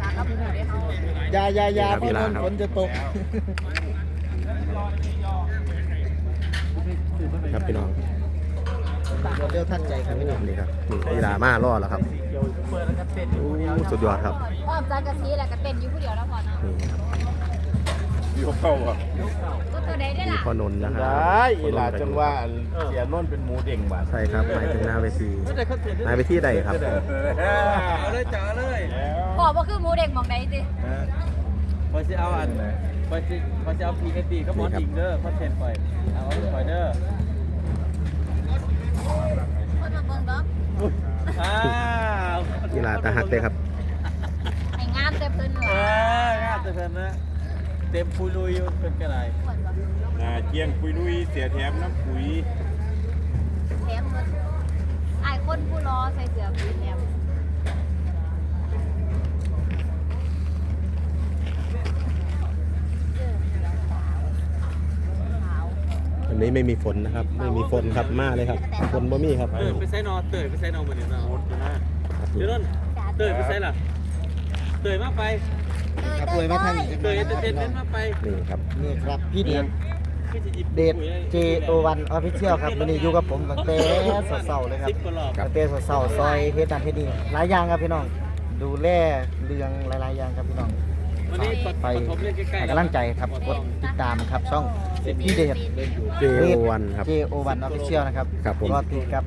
สารกับหมูได้เขาอยาอยาอยาครับเพราะอีหลาโดนครับฝนจะตก ครับพี่น้องเร็วท่านใจครับพี่น้องนี่ครับนี่อีหลามารอดแล้วครับโอ้สุดยอดครับ อ้อมจานกะทิแหละก็เต้นอยู่ผู้เดียวแล้วพอเนาะนี่ครับ ยกเข้าอะก็ตัวใดได้มีล่ะพ่อนนท์นะครัได้อีหลาจังว่าเสียนุ่นเป็นหมูเด้งบาดใช่ครับหมายถึงหน้าเวทีหน้าเวทีใดครับ เอาเลยจ๋าเลยพ่อบ่คือหมูเด็กหมองใดติพอจะเอาอันพอจะพอจะเอาพีเอตีก็มอนอิงเด้อคอนเทนต์ไปเอาไว้คอยเด้อคนมาเบิ่งเด้ออ้าวอีหลาตาหักเลยครับให้งามแต่เพิ่นเอล่ะ องามแต่เพิ่นนะเต็มปุยลุยอยู่เพิ่นก็ได้ม่วนบ่อ่าเจียงปุยลุยเสียแถมน้ำปุ๋ยแถมเพิ่นอ้ายคนผู้รอใส่เสื้อผีแถมวันนี้ไม่มีฝนนะครับ ไม่มีฝนครับมาเลยครับฝนบ่มีครับเตยไปใส่นอนเตยไปใส่นอนมื้อนี้นะเดี๋ยวนั่นเตยไปใส่ล่ะเตยมาไป ครับอวยมาทางนี้เตยเอนเตอร์เทนเมนต์มาไปนี่ครับนี่ครับพี่เดชคือสิหยิบเดช JO1 Official ครับวันนี้อยู่กับผมตั้งแต่เสาๆเลยครับสิบกว่ารอบครับตั้งแต่เสาๆซอยเฮ็ดนั่นเฮ็ดนี่หลายอย่างครับพี่น้อง ดูแลเรื่องหลายๆอย่างครับพี่น้องวันนี้ปไปฐมเล่นใกล้ๆให้กำลังใจครับกดติดตามครับช่องพี่เดชเจวันครับ JO1 Official นะครับครับผมก็ติดครับ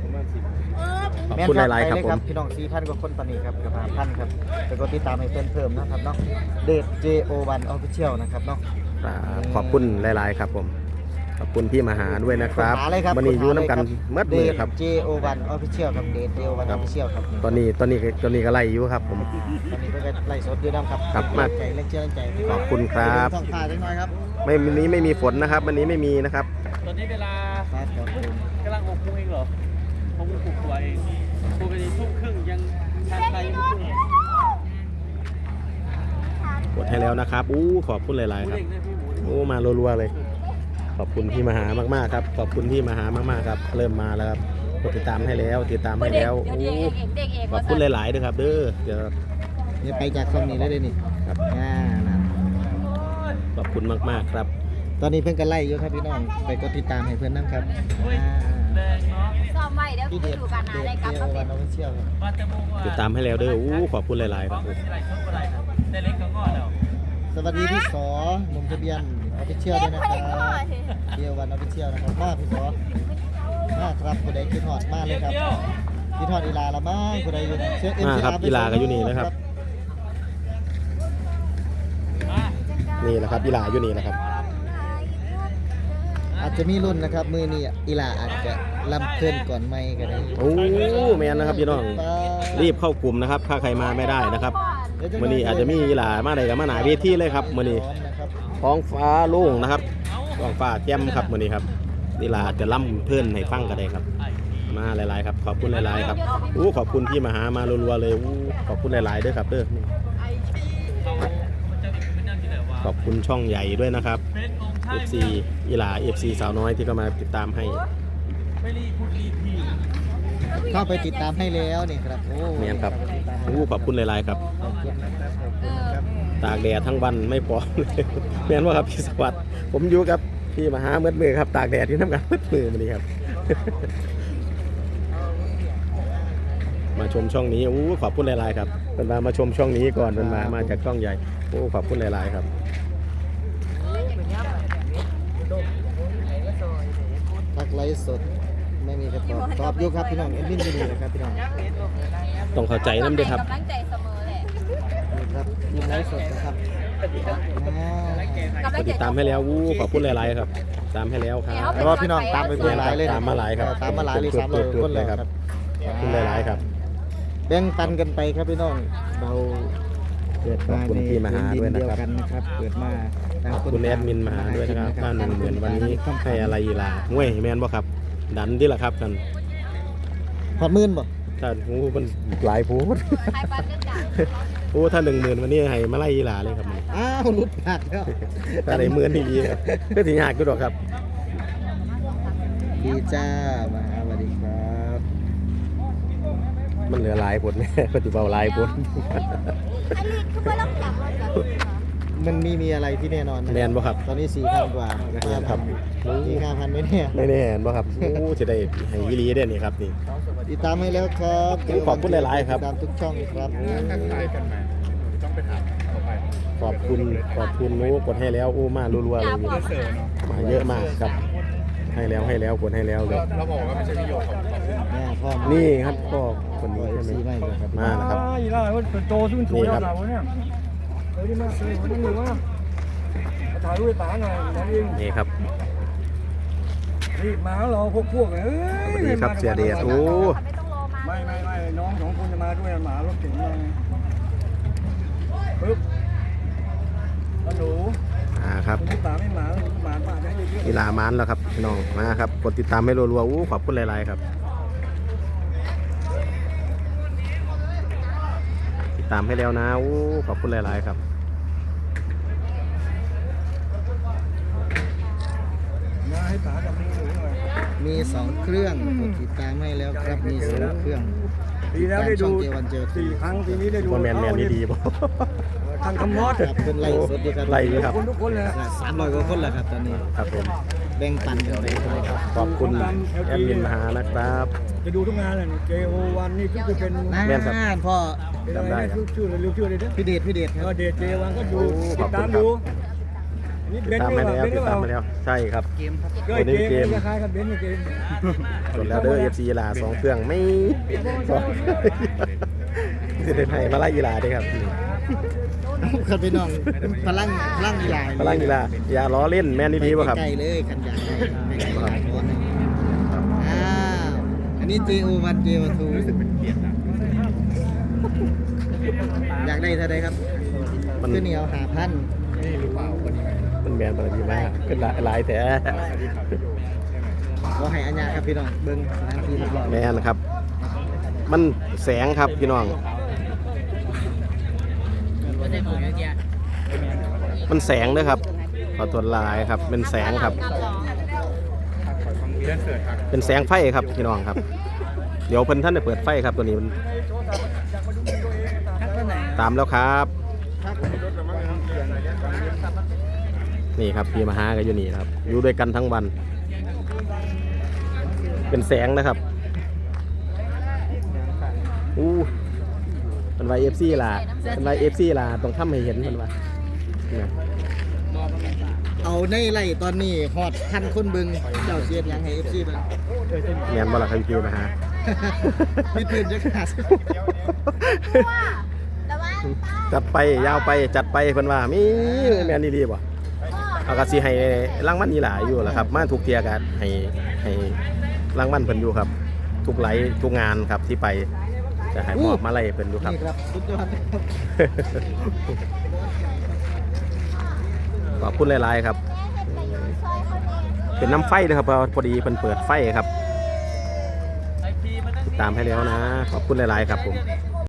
เออ ขอบคุณหลายๆครับแม่นผมไปเลยพี่น้องซีท่านกว่าคนตอนนี้ครับเกับพันครับแต่ก็ติดตามให้เพิ่มเพิ่มนะครับเนาะเดช JO1 Official นะครับเนาะอ่าขอบคุณหลาย ๆ ครับผม ขอบคุณพี่มาหาด้วยนะครับหาเลยครับวันนี้อยู่น้ำกันเมื่อมือครับ เดช JO1 Official ครับเดช JO1 ครับ Official ครับตอนนี้ตอนนี้ตอนนี้ก็ไล่อยู่ครับผม ตอนนี้เพิ่นก็ไล่สดอยู่นะครับครับมา ใจเล่นเชื่อเล่นใจขอบคุณครับท้องฟ้าเล็กน้อยครับไม่วันนี้ไม่มีฝนนะครับ วันนี้ไม่มีนะครับ ตอนนี้เวลาฟ้าครับผมกำลังหกโมงเองเหรอ หกโมงปลุกตัวเองปกติทุ่มครึ่งยังทางไทยยังไม่ถึงกดให้แล้วนะครับอู้ขอบคุณหลายหมูๆครับเด้งเนี่ยพี่หมูโอ้มารัว ๆ เลย ขอบคุณพี่มาหามาก ๆ ครับ ขอบคุณพี่มาหามาก ๆ ครับ เริ่มมาแล้วครับกดติดตามให้แล้ว ติดตามให้แล้วเดี๋ยวเด็กโอ้เองเด็กเองขอบคุณหลาย ๆ ด้วยครับ เด้อเดี๋ยวเนี่ยไปจากช่องนี้เลยเด้อนี่ครับอ่านั่นขอบคุณมาก ๆ ครับ ตอนนี้เพิ่นก็ไล่อยู่ครับพี่น้อง ไปกดติดตามให้เพิ่นนํครับ เดี๋ยวพี่ไปเดชดูกันนะได้กลับมาเป็น JO1 Official ครับมาแต่โมงว่าติดตามให้แล้วเด้ออู้ขอบคุณหลายๆขคอรังบอะไรช่องอะไรครับแต่เล็กก็งอแล้วสวัสดีพี่สอหนุ่มทะเบียน Official ด้วยนะครับ JO1 Official นะครับมาพี่สอมาครับผู้ใดคิดฮอดมาเลยครับคิดฮอดอีลาละมั้งผู้ใดอยู่เชื่อมาครับ MCR ไปอีลาก็อยู่นี่นะครับนี่แหละครับอีหลาอยู่นี่แหละครับ อาจจะมีรุ่นนะครับ มือนี้อีลาอาจจะลำเพลินก่อนไม่ก็ได้โอ้แมนนะครับพี่น้อง รีบเข้ากลุ่มนะครับ ถ้าใครมาไม่ได้นะครับมื่อนี้อาจจะมีอีหลามาใดกับมาหนาเวทีเลยครับมื่อนี้พร้อมนะครับท้องฟ้าโล่งนะครับท้องฟ้าแจ่มครับมื่อนี้ครับอีหลาจะล่ำเพื่อนให้ฟังก็ได้ครับ มาหลาย ๆ ครับ ขอบคุณหลาย ๆ ครับอู้ขอบคุณที่มาหามารัวๆเลยอู้ขอบคุณหลาย ๆ ด้วยครับเด้อเขามันจะเป็นยังไงแหละว่าขอบคุณช่องใหญ่ด้วยนะครับ เป็นองค์ชาย FC อีหลา FC สาวน้อยที่ก็มาติดตามให้ไม่รีพูดรีพีเข้าไปติดตามให้แล้วนี่ครับโอ้แมนครับติดตามให้อู้ขอบคุณหลายๆครับขอบคุณนะครับขอบคุณครับ ตากแดดทั้งวันไม่พอเลยแม่นว่าครับพี่สวัสดิ์ผมอยู่กับพี่มหาเมื่อมือครับ ตากแดดที่น้ำกันเมื่อมือมานี้ครับ มาชมช่องนี้อู้ขอบคุณหลายๆครับเป็นมามาชมช่องนี้ก่อนเป็นมามาจากช่องใหญ่โอ้ขอบคุณหลายๆครับ ทัก ไลฟ์สดไม่มีกระตอบตอบอยู่ครับพี่น้องเอ็นวินอยู่นี่นะครับพี่น้องต้องเข้าใจน้ำด้วยครับ กำลังใจเสมอแหละนี่ครับยิมไลฟ์สดนะครับอ่ากำลังกดใจติดตามให้แล้วอู้ขอบคุณหลายๆครับ ตามให้แล้วครับ แล้วก็พี่น้องตามไปเพื่อนหลายเลยนะตามมาหลายครับตามมาหลายเลยสามร้อยคนเลยครับขอบคุณหลายๆครับ แบ่งปันกันไปครับพี่น้องเรา เกิดมาขอบคุณในพี่มาหาด้วยนะครับเดียวกันนะครับ เกิดมาต่างคุณแอดมินมาหาด้วยนะครับบ้านหนึ่งหมื่นวันนี้ให้อะไรอีหลาง่วยแมนบ่ครับ ดันที่ละครับกันพอดหมื่นบ่ถ้าโอ้มันหลายโพูดใครปันกันจ้ะโอ้ถ้าหนึ่งหมื่นวันนี้ให้มาไล่อีหลาเลยครับมันอ้าวหลุดขาดแล้วถ้าได้หมื่นนี่ดีครับก็ถึงยากก็ดอกครับดีจ้ามาสวัสดีครับ มันเหลือหลายผลแม่ปฏิบัติหลายผล อันนี้คือว่าต้องจับรถกับมันมีมีอะไรที่แน่นอนนะแมนบ่ครับ ตอนนี้สี่พันกว่าแม่นครับ สี่ห้าพันไม่แน่ไม่แน่เห็นบ่ครับโอ้จะได้ให้วิลีได้นี่ครับนี่ ติดตามให้แล้วครับขอบคุณหลายๆครับ ติดตามทุกช่องครับขอบคุณขอบคุณหนูกดให้แล้วโอ้มารัวๆเลยนี่มาเยอะมากครับ ให้แล้วให้แล้วกดให้แล้วเลยแม่พ่อนี่ครับก็คนนี้เอใช่ฟไหมซีไม่เลยครับมาแล้วครับอีล่ามันโตขึ้นถูกแล้วเราเนี่ยเฮ้ยมาซื้อมันต้องอยู่ว่าถ่ายรูปป๋าหน่อยนั่นเองนี่ครับรีบมาแล้วเราพวกพวกเอ้ยสวัสดีครับเสียเดชโอ้ไม่ต้องรอมาไม่ไม่ไม่น้องสองคนจะมาด้วยหมารถเก๋งมาปึ๊บฮัลโหลอ่าครับคุณป๋าไม่มาแล้วหมา กีฬามานแล้วครับพี่น้องมาครับกดติดตามให้รัวๆอู้ขอบคุณหลายๆครับ ติดตามให้แล้วนะอู้ขอบคุณหลายๆครับๆมาให้ป๋ากับมือหนูหน่อยมีสองเครื่องกดติดตามให้แล้วครับมีสองเครื่องปีแล้วได้ดูติตามช่อง J1 J2 สี่ครั้งปีนี้ได้ดูว่าแมนแมนนี่ดีบ่ ทางคำมอดครับเป็นไล่สดดีครับไล่อยู่ครับคนทุกคนเลยสามร้อยกว่าคนแล้วครับตอนนี้ครับผมแบ่งปันกันไปครับขอบคุณแอดมินมหานะครับจะดูทุกงานเลย JO1 นี่ก็คือเป็นแม่นครับน่าพ่อเป็นอะไรนะชื่อชื่อเร็วชื่ออะไรนะพี่เดชพี่เดชคเอรัอบเดท JO1 ก็ดูโอ้ขติอบดคุณตามครับดูนี่ติเบดนซ์ตามหรือให้เปล่าแล้วเบนซ์หติรือเปล่าดตามให้แล้วใช่ครับก็วันนี้เกมเกมคล้ายๆกับเบนซ์เกมกดแล้วเด้อ FC อีหลาสองเครื่องไม่สองจะได้ให้มาไล่อีหลาด้วยครับ ครับพี่น้องพลังพลังกีฬามาไล่อีหลาอย่าล้อเล่นแม่นดีๆป่ะครับใกล้ๆเลยกันอย่างไรไม่ไกลหลายคนอ้าวอันนี้ JO1 JO2 รู้สึกเป็นเกียรตินะอยากได้เท่าไรครับมันขึ้นเหนียวหาพันมันแมนปดีมากขึ้นหลายหลายแต่ก็ให้อัญญาครับพี่น้องเบิ้งสถานที่เรียบร้อยแมนครับ มันแสงครับพี่น้อง มันแสงด้วยครับขอตรวจลายครับ เป็นแสงครับ เป็นแสงไฟครับพี่น้องครับ เดี๋ยวเพิ่นท่านได้เปิดไฟครับตัวนี้มันตามแล้วครับ นี่ครับพี่มาหากันอยู่นี่ครับ อยู่ด้วยกันทั้งวัน เป็นแสงนะครับอู้ เป็นไวเอฟซีล่ะเป็นไวเอฟซีล่ะต้องทำให้เห็นมันว่าเนี่ยเอาในไล่ตอนนี้ฮอดพันคนเบิ้งเจ้าเสียดยังให้ FC เบิ้งแมนบ่ล่ะครับพี่มาหาพี่ตื่นจะขาดแต่ว่าจัดไปยาวไปจัดไปเพิ่นว่ามีแม่นดีๆบ่เอาก็สิให้รางวัลอีหลายอยู่ล่ะครับ มาทุกเที่ยก็ให้ให้รางวัลเพิ่นอยู่ครับ ทุกไลฟ์ทุกงานครับที่ไป จะให้มอบมาไล่เพิ่นอยู่ครับ นี่ครับสุดยอดครับขอบคุณหลายๆครับ เป็นน้ำไฟนะครับเพราะพอดีเพิ่นเปิดไฟครับ ติดตามให้แล้วนะ ขอบคุณหลายๆครับผมเ